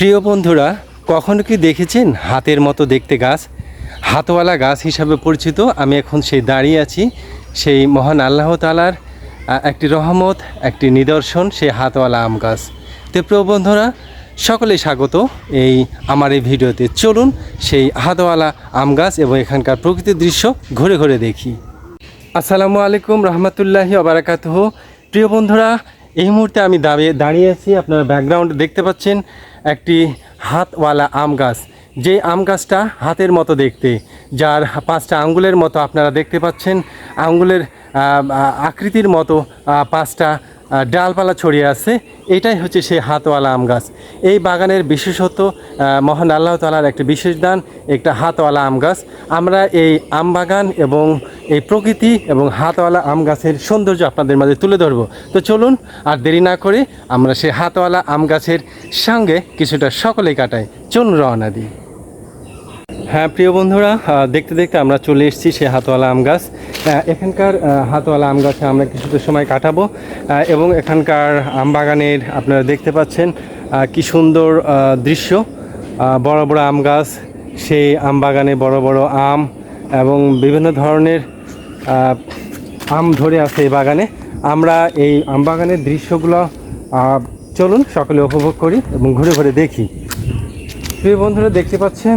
প্রিয় বন্ধুরা, কখনো কি দেখেছেন হাতের মতো দেখতে গাছ? হাতওয়ালা গাছ হিসাবে পরিচিত, আমি এখন সেই দাঁড়িয়ে আছি, সেই মহান আল্লাহ তালার একটি রহমত, একটি নিদর্শন, সেই হাতওয়ালা আম গাছ। তো প্রিয় বন্ধুরা, সকলে স্বাগত এই আমার এই ভিডিওতে। চলুন সেই হাতওয়ালা আম গাছ এবং এখানকার প্রকৃতির দৃশ্য ঘুরে ঘুরে দেখি। আসসালামু আলাইকুম রহমতুল্লাহি আবরাকাতহ প্রিয় বন্ধুরা, এই মুহূর্তে আমি দাঁড়িয়ে দাঁড়িয়ে আছি, আপনারা ব্যাকগ্রাউন্ডে দেখতে পাচ্ছেন। একটি হাতওয়ালা আম গাছ। যে আম গাছটা হাতের মতো দেখতে, যার পাঁচটা আঙ্গুলের মতো আপনারা দেখতে পাচ্ছেন, আঙ্গুলের আকৃতির মতো পাঁচটা ডালপালা ছড়িয়ে আছে। এটাই হচ্ছে সেই হাতওয়ালা আম গাছ। এই বাগানের বিশেষত মহান আল্লাহ তালার একটি বিশেষ দান, একটা হাতওয়ালা আম গাছ। আমরা এই আম বাগান এবং এই প্রকৃতি এবং হাতওয়ালা আম গাছের সৌন্দর্য আপনাদের মাঝে তুলে ধরবো। তো চলুন, আর দেরি না করে আমরা সেই হাতওয়ালা আম গাছের সঙ্গে কিছুটা সকলেই কাটাই। চলুন রওনা দিই। হ্যাঁ প্রিয় বন্ধুরা দেখতে দেখতে আমরা চলে এসেছি সেই হাতওয়ালা আম গাছ। এখানকার হাতওয়ালা আম গাছে আমরা কিছুটা সময় কাটাবো। এবং এখানকার আম বাগানের আপনারা দেখতে পাচ্ছেন কি সুন্দর দৃশ্য। বড় বড় আম গাছ, সেই আম বাগানে বড় বড় আম এবং বিভিন্ন ধরনের আম ধরে আছে এই বাগানে। আমরা এই আম বাগানের দৃশ্যগুলো চলুন সকলে উপভোগ করি এবং ঘুরে ঘুরে দেখি। প্রিয় বন্ধুরা, দেখতে পাচ্ছেন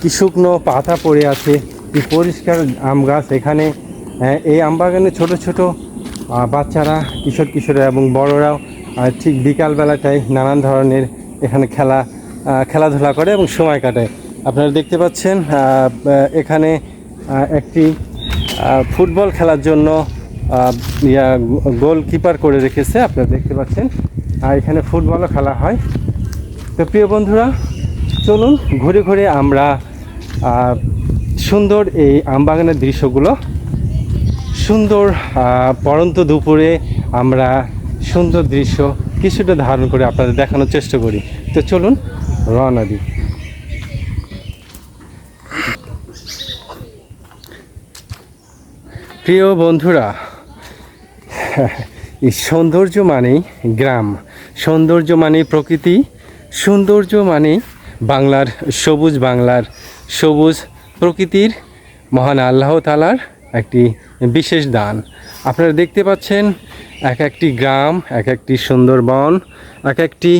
কি শুকনো পাতা পড়ে আছে। কি পরিষ্কার আম গাছ এখানে এই আম বাগানে ছোট ছোট বাচ্চারা, কিশোর কিশোররা এবং বড়রাও ঠিক বিকালবেলাটায় নানান ধরনের এখানে খেলা খেলাধুলা করে এবং সময় কাটায়। আপনারা দেখতে পাচ্ছেন এখানে একটি ফুটবল খেলার জন্য ইয়া, গোলকিপার করে রেখেছে, আপনারা দেখতে পাচ্ছেন। আর এখানে ফুটবলও খেলা হয়। তো প্রিয় বন্ধুরা, চলুন, ঘুরে ঘুরে আমরা সুন্দর এই আমবাগানের দৃশ্যগুলো। সুন্দর আহ, পড়ন্ত দুপুরে আমরা সুন্দর দৃশ্য কিছুটা ধারণ করে আপনাদের দেখানোর চেষ্টা করি। তো চলুন রওনা দিই। প্রিয় বন্ধুরা এই সৌন্দর্য মানেই গ্রাম। সৌন্দর্য মানে প্রকৃতি। সৌন্দর্য মানে বাংলার সবুজ বাংলার সবুজ প্রকৃতির মহান আল্লাহ তালার একটি বিশেষ দান। আপনারা দেখতে পাচ্ছেন এক একটি গ্রাম এক একটি সুন্দরবন এক একটি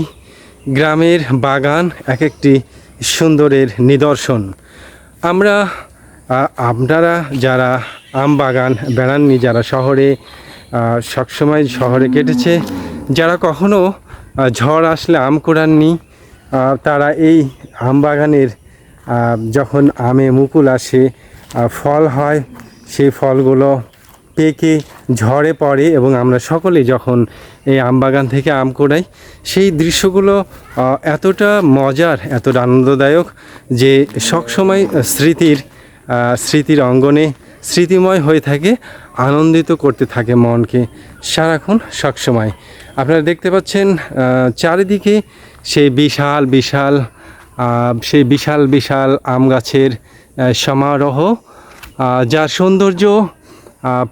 গ্রামের বাগান এক একটি সুন্দরের নিদর্শন। আমরা আপনারা যারা আম বাগান বেড়াননি যারা শহরে সবসময় শহরে কেটেছে যারা কখনো ঝড় আসলে আম কোড়াননি আ, তারা এই আম বাগানের যখন আমে মুকুল আসে ফল হয়, সেই ফলগুলো পেকে ঝড়ে পড়ে এবং আমরা সকলে যখন এই আম বাগান থেকে আম কোড়াই, সেই দৃশ্যগুলো এতটা মজার, এতটা আনন্দদায়ক যে সবসময় স্মৃতির স্মৃতির অঙ্গনে স্মৃতিময় হয়ে থাকে, আনন্দিত করতে থাকে মনকে। সারাক্ষণ সবসময়। আপনারা দেখতে পাচ্ছেন চারিদিকে সেই বিশাল বিশাল সেই বিশাল বিশাল আম গাছের সমারোহ যার সৌন্দর্য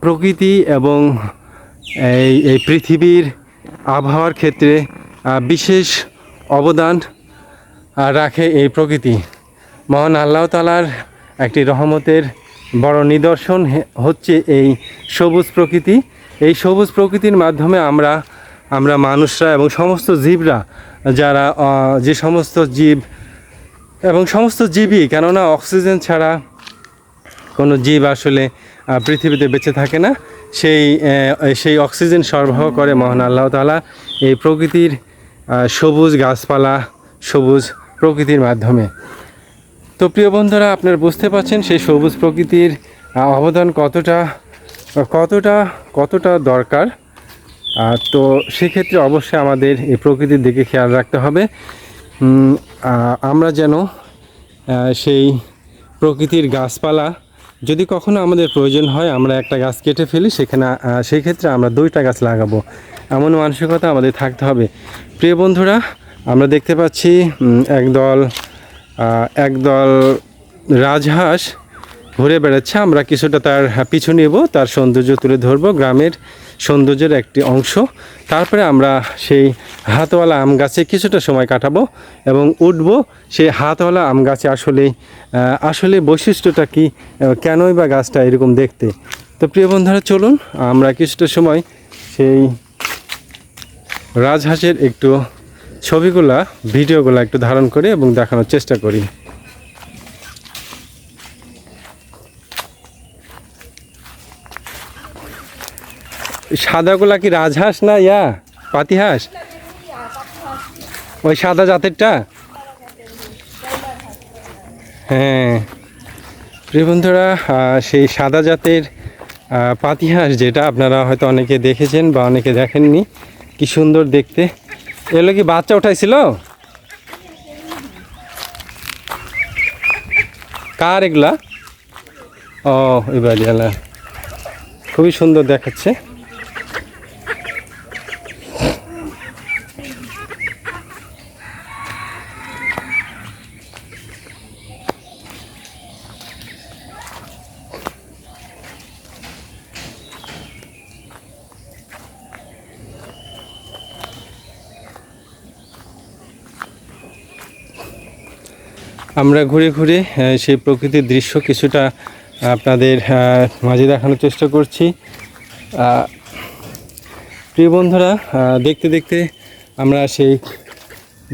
প্রকৃতি এবং এই এই পৃথিবীর আবহাওয়ার ক্ষেত্রে বিশেষ অবদান রাখে এই প্রকৃতি। মহান আল্লাহ তালার একটি রহমতের বড় নিদর্শন হচ্ছে এই সবুজ প্রকৃতি। এই সবুজ প্রকৃতির মাধ্যমে আমরা আমরা মানুষরা এবং সমস্ত জীবরা, যারা যে সমস্ত জীব এবং সমস্ত জীবই, কেননা অক্সিজেন ছাড়া কোনো জীব আসলে পৃথিবীতে বেঁচে থাকে না। সেই সেই অক্সিজেন সরবরাহ করে মহান আল্লাহ তালা এই প্রকৃতির সবুজ গাছপালা, সবুজ প্রকৃতির মাধ্যমে। তো প্রিয় বন্ধুরা, আপনারা বুঝতে পারছেন সেই সবুজ প্রকৃতির অবদান কতটা কতটা কতটা দরকার। তো সেক্ষেত্রে অবশ্যই আমাদের এই প্রকৃতির দিকে খেয়াল রাখতে হবে। আমরা যেন সেই প্রকৃতির গাছপালা, যদি কখনো আমাদের প্রয়োজন হয়, আমরা একটা গাছ কেটে ফেলি, সেখানে সেই ক্ষেত্রে আমরা দুইটা গাছ লাগাবো। এমন মানসিকতা আমাদের থাকতে হবে। প্রিয় বন্ধুরা, আমরা দেখতে পাচ্ছি একদল একদল রাজহাঁস ঘুরে বেড়াচ্ছে। আমরা কিছুটা তার পিছু নেব, তার সৌন্দর্য তুলে ধরবো গ্রামের সৌন্দর্যের একটি অংশ। তারপরে আমরা সেই হাতওয়ালা আম গাছে কিছুটা সময় কাটাবো এবং উঠবো। সেই হাতওয়ালা আম গাছে আসলে আসলে বৈশিষ্ট্যটা কি কেনই বা গাছটা এরকম দেখতে? তো প্রিয় বন্ধুরা, চলুন আমরা কিছুটা সময় সেই রাজহাঁসের একটু ছবিগুলা, ভিডিওগুলো একটু ধারণ করি এবং দেখানোর চেষ্টা করি। সাদাগুলা কি রাজহাঁস না ইয়া? পাতিহাঁস? ওই সাদা জাতেরটা? হ্যাঁ। প্রিয় বন্ধুরা সেই সাদা জাতের পাতিহাঁস যেটা আপনারা হয়তো অনেকে দেখেছেন বা অনেকে দেখেননি, কি সুন্দর দেখতে। এগুলো কি বাচ্চা উঠাইছিল? কার এগুলা? ও বাড়িওয়ালা খুবই সুন্দর দেখাচ্ছে। আমরা ঘুরে ঘুরে সেই প্রকৃতির দৃশ্য কিছুটা আপনাদের মাঝে দেখানোর চেষ্টা করছি। প্রিয় বন্ধুরা দেখতে দেখতে আমরা সেই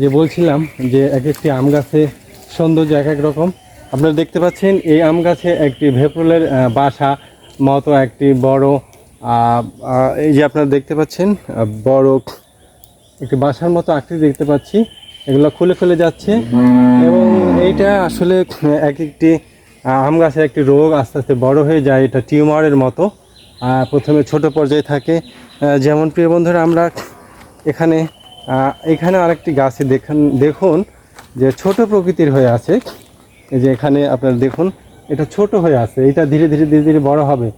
যে বলছিলাম যে এক একটি আম গাছে সৌন্দর্য এক এক রকম। আপনারা দেখতে পাচ্ছেন, এই আম গাছে একটি ভেপরুলের বাসা মতো একটি বড় এই যে আপনারা দেখতে পাচ্ছেন বড় একটি বাসার মতো আকৃতি দেখতে পাচ্ছি। এগুলো খুলে খুলে যাচ্ছে এবং এইটা আসলে এক একটি আম গাছের একটি রোগ, আস্তে আস্তে বড় হয়ে যায় এটা টিউমারের মতো। প্রথমে ছোট পর্যায়ে থাকে। যেমন প্রিয় বন্ধুরা, আমরা এখানে এখানে আরেকটি গাছে দেখুন দেখুন যে ছোট প্রকৃতির হয়ে আছে। যে এখানে আপনারা দেখুন, এটা ছোট হয়ে আছে, এটা ধীরে ধীরে ধীরে ধীরে বড় হবে।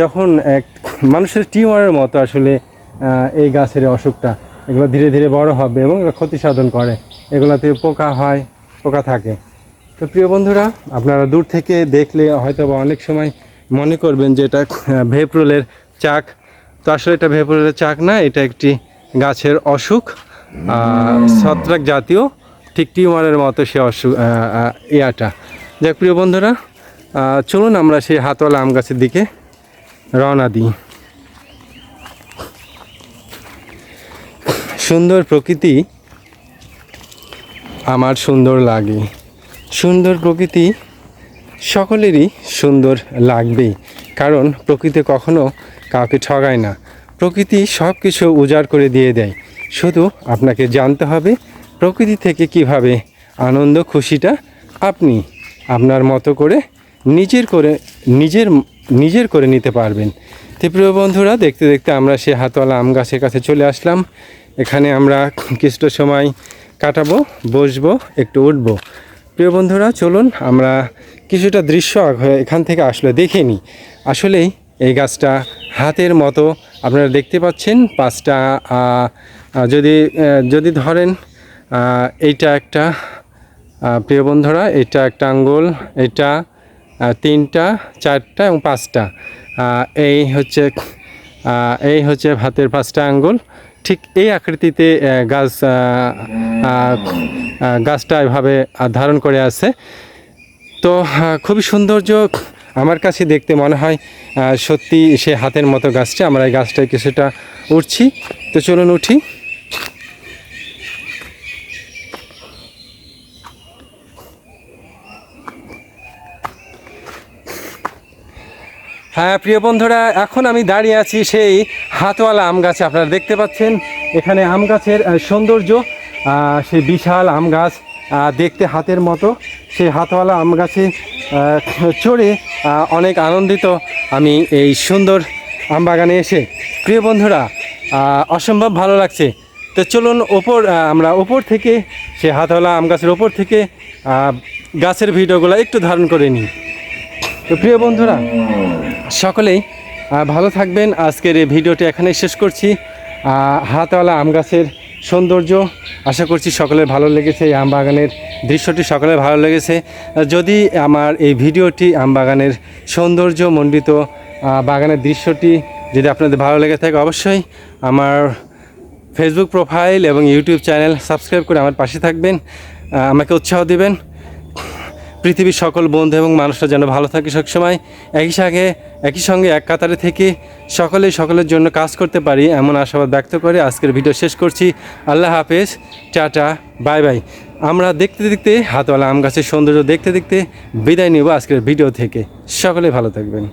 যখন এক মানুষের টিউমারের মতো আসলে এই গাছের অসুখটা, এগুলো ধীরে ধীরে বড় হবে এবং ক্ষতি সাধন করে। এগুলোতে পোকা হয় পোকা থাকে। তো প্রিয় বন্ধুরা, আপনারা দূর থেকে দেখলে হয়তো বা অনেক সময় মনে করবেন যে এটা ভেপরুলের চাক। তো আসলে এটা ভেপরুলের চাক না, এটা একটি গাছের অসুখ ছত্রাক জাতীয়, ঠিক টিউমারের মতো সে অসুখ ইয়াটা। যাক প্রিয় বন্ধুরা চলুন আমরা সেই হাতওয়ালা আম গাছের দিকে রওনা দিই। সুন্দর প্রকৃতি আমার সুন্দর লাগে। সুন্দর প্রকৃতি সকলেরই সুন্দর লাগবেই। কারণ প্রকৃতি কখনো কাউকে ঠগায় না। প্রকৃতি সব কিছু উজাড় করে দিয়ে দেয়। শুধু আপনাকে জানতে হবে প্রকৃতি থেকে কীভাবে আনন্দ খুশিটা আপনি আপনার মতো করে নিজের করে নিজের নিজের করে নিতে পারবেন। তো প্রিয় বন্ধুরা, দেখতে দেখতে আমরা সে হাতওয়ালা আম গাছের কাছে চলে আসলাম। এখানে আমরা কিছুটা সময় কাটাবো, বসবো, একটু উঠবো। প্রিয় বন্ধুরা, চলুন আমরা কিছুটা দৃশ্য এখান থেকে আসলে দেখে নিই। আসলেই এই গাছটা হাতের মতো, আপনারা দেখতে পাচ্ছেন পাঁচটা যদি যদি ধরেন এইটা একটা প্রিয় বন্ধুরা এটা একটা আঙ্গুল, এটা তিনটা, চারটা এবং পাঁচটা। এই হচ্ছে এই হচ্ছে হাতের পাঁচটা আঙ্গুল। ঠিক এই আকৃতিতে গাছ গাছটা এভাবে ধারণ করে আছে। তো খুবই সৌন্দর্য আমার কাছে দেখতে মনে হয় সত্যি সে হাতের মতো গাছটা, আমরা এই গাছটায় কিছুটা উঠছি তো চলুন উঠি। হ্যাঁ প্রিয় বন্ধুরা, এখন আমি দাঁড়িয়ে আছি সেই হাতওয়ালা আম গাছে। আপনারা দেখতে পাচ্ছেন, এখানে আম গাছের সৌন্দর্য সেই বিশাল আম গাছ দেখতে হাতের মতো। সেই হাতওয়ালা আম গাছে চড়ে অনেক আনন্দিত আমি এই সুন্দর আম বাগানে এসে। প্রিয় বন্ধুরা অসম্ভব ভালো লাগছে। তো চলুন ওপর আমরা ওপর থেকে সেই হাতওয়ালা আম গাছের ওপর থেকে গাছের ভিডিওগুলো একটু ধারণ করে নিই। তো প্রিয় বন্ধুরা সকলেই ভালো থাকবেন। আজকের এই ভিডিওটি এখানে শেষ করছি। হাতওয়ালা আম গাছের সৌন্দর্য, আশা করছি সকলের ভালো লেগেছে। এই আম বাগানের দৃশ্যটি সকলের ভালো লেগেছে। যদি আমার এই ভিডিওটি আম বাগানের সৌন্দর্য, মণ্ডিত বাগানের দৃশ্যটি যদি আপনাদের ভালো লেগে থাকে, অবশ্যই আমার ফেসবুক প্রোফাইল এবং ইউটিউব চ্যানেল সাবস্ক্রাইব করে আমার পাশে থাকবেন। আমাকে উৎসাহ দিবেন। পৃথিবীর সকল বন্ধু এবং মানুষরা যেন ভালো থাকে সবসময়। একই সঙ্গে একই সঙ্গে এক কাতারে থেকে সকলেই সকলের জন্য কাজ করতে পারি এমন আশাবাদ ব্যক্ত করে আজকের ভিডিও শেষ করছি। আল্লাহ হাফেজ, টাটা, বাই বাই। আমরা দেখতে দেখতে হাতওয়ালা আম গাছের সৌন্দর্য দেখতে দেখতে বিদায় নেব আজকের ভিডিও থেকে। সকলে ভালো থাকবেন।